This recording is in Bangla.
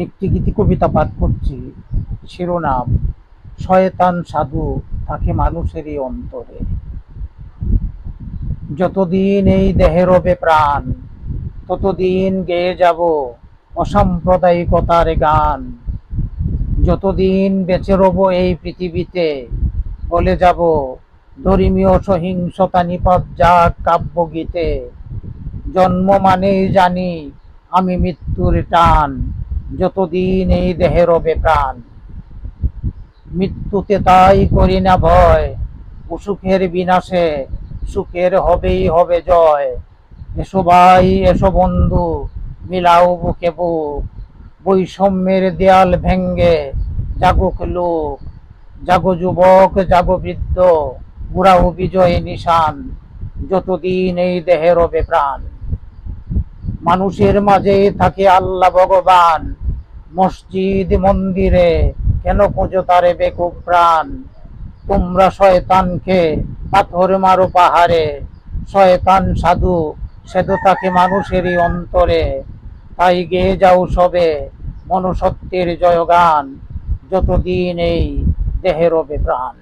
একটি গীতি কবিতা পাঠ করছি। শিরোনাম, শয়তান সাধু থাকে মানুষেরই অন্তরে। যতদিন এই দেহে রবে প্রাণ, ততদিন গেয়ে যাব অসাম্প্রদায়িকতার গান। যতদিন বেঁচে রব এই পৃথিবীতে, বলে যাব ধর্মীয় সহিংসতা নিপাত যাক কাব্যগীতে। জন্ম মানেই জানি আমি মৃত্যুর টান। যতদিন এই দেহে রবে প্রাণ, মৃত্যুতে তাই করি না ভয়, অসুখের বিনাশে সুখের হবেই হবে জয়। এসো ভাই, এসো বন্ধু, মিলাও বুকে বুক, বৈষম্যের দেয়াল ভেঙ্গে জাগুক লোক, জাগো যুবক, জাগো বৃদ্ধ বুড়াও বিজয় নিশান, যতদিন এই দেহে রবে প্রাণ। মানুষের মাঝে থাকে আল্লাহ ভগবান। মসজিদ, মন্দিরে কেন পুজো তারে বেকুব প্রাণ? তোমরা শয়তানকে পাথর মারো পাহাড়ে। শয়তান সাধু সেদু থাকে মানুষেরই অন্তরে। তাই গেয়ে যাও সবে মনুষ্যত্বের জয়গান, যতদিন এই দেহে রবে প্রাণ।